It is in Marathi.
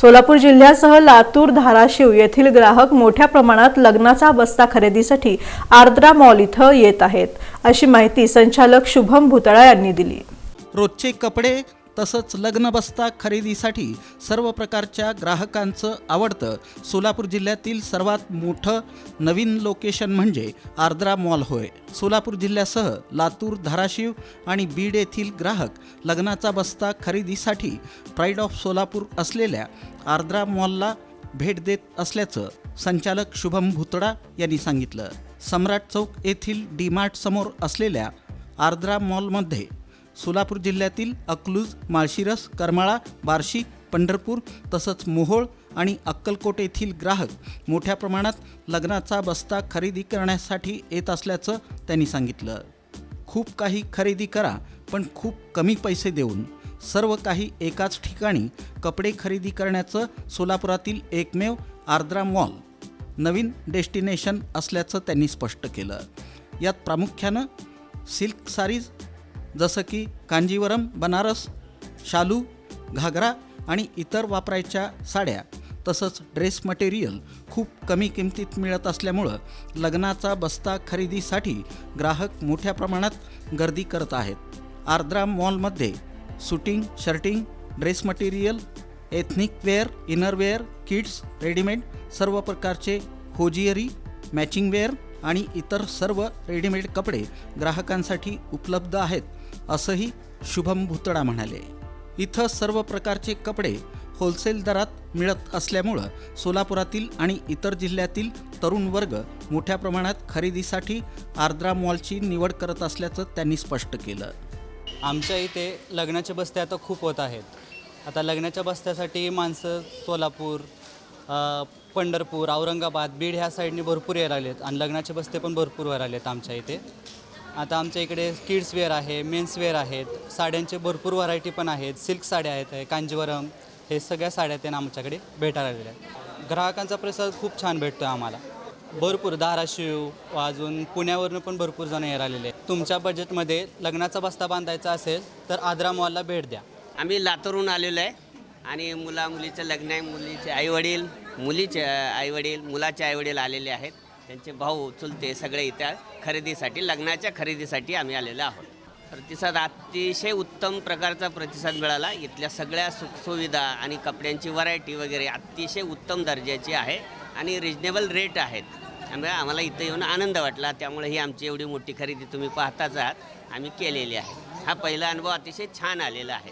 सोलापूर जिल्ह्यासह लातूर धाराशिव येथील ग्राहक मोठ्या प्रमाणात लग्नाचा बस्ता खरेदीसाठी आर्द्रा मॉल इथं येत आहेत. अशी माहिती संचालक शुभम भुतळा यांनी दिली. रोजचे कपडे तसंच लग्नबस्ता खरेदीसाठी सर्व प्रकारच्या ग्राहकांचं आवडतं. सोलापूर जिल्ह्यातील सर्वात मोठं नवीन लोकेशन म्हणजे आर्द्रा मॉल होय. सोलापूर जिल्ह्यासह लातूर धाराशिव आणि बीड येथील ग्राहक लग्नाचा बस्ता खरेदीसाठी प्राईड ऑफ सोलापूर असलेल्या आर्द्रा मॉलला भेट देत असल्याचं संचालक शुभम भुतडा यांनी सांगितलं. सम्राट चौक येथील डीमार्ट समोर असलेल्या आर्द्रा मॉलमध्ये सोलापूर जिल्ह्यातील अकलूज माळशिरस करमाळा बार्शी पंढरपूर तसंच मोहोळ आणि अक्कलकोट येथील ग्राहक मोठ्या प्रमाणात लग्नाचा बस्ता खरेदी करण्यासाठी येत असल्याचं त्यांनी सांगितलं. खूप काही खरेदी करा पण खूप कमी पैसे देऊन. सर्व काही एकाच ठिकाणी कपडे खरेदी करण्याचं सोलापुरातील एकमेव आर्द्रा मॉल नवीन डेस्टिनेशन असल्याचं त्यांनी स्पष्ट केलं. यात प्रामुख्यानं सिल्क सारीज जसं की कांजीवरम बनारस शालू घागरा आणि इतर वापरायच्या साड्या. तसंच ड्रेस मटेरियल खूप कमी किमतीत मिळत असल्यामुळं लग्नाचा बस्ता खरेदीसाठी ग्राहक मोठ्या प्रमाणात गर्दी करत आहेत. आर्द्रा मॉलमध्ये suiting shirting dress material ethnic wear innerwear kids readymade सर्व प्रकारचे होजियरी मॅचिंग वेअर आणि इतर सर्व रेडीमेड कपडे ग्राहकांसाठी उपलब्ध आहेत. असंही शुभम भुतडा म्हणाले. इथं सर्व प्रकारचे कपडे होलसेल दरात मिळत असल्यामुळं सोलापुरातील आणि इतर जिल्ह्यातील तरुण वर्ग मोठ्या प्रमाणात खरेदीसाठी आर्द्रा मॉलची निवड करत असल्याचं त्यांनी स्पष्ट केलं. आमच्या इथे लग्नाच्या बस्ते आता खूप होत आहेत. आता लग्नाच्या बस्त्यासाठी माणसं सोलापूर पंढरपूर औरंगाबाद बीड ह्या साईडने भरपूर यायला लागलेत आणि लग्नाचे बस्ते पण भरपूर व्हायला लागलेत आमच्या इथे. आता आमच्या इकडे किड्स वेअर आहे मेन्स वेअर आहेत साड्यांचे भरपूर व्हरायटी पण आहेत. सिल्क साड्या आहेत कांजीवरम हे सगळ्या साड्या त्यांना आमच्याकडे भेटायला आलेल्या आहेत. ग्राहकांचा प्रसाद खूप छान भेटतो आहे आम्हाला. भरपूर धाराशिव अजून पुण्यावरून पण भरपूर जण यायला आलेले आहेत. तुमच्या बजेटमध्ये लग्नाचा बस्ता बांधायचा असेल तर आद्रा मॉलला भेट द्या. आम्ही लातूरहून आलेलो आहे. आणि मुला मुलीचं लग्न आहे मुलीचे आईवडील मुलीचे आईवडील मुलाचे आईवडील आलेले आहेत. त्यांचे भाऊ चुलते सगळे इथे खरेदीसाठी लग्नाच्या खरेदीसाठी आम्ही आलेलो आहोत. प्रतिसाद अतिशय उत्तम प्रकारचा प्रतिसाद मिळाला. इथल्या सगळ्या सुखसुविधा आणि कपड्यांची व्हरायटी वगैरे अतिशय उत्तम दर्जाची आहे आणि रिजनेबल रेट आहेत. त्यामुळे आम्हाला इथं येऊन आनंद वाटला. त्यामुळे ही आमची एवढी मोठी खरेदी तुम्ही पाहताच आहात. आम्ही केलेली आहे. हा पहिला अनुभव अतिशय छान आलेला आहे.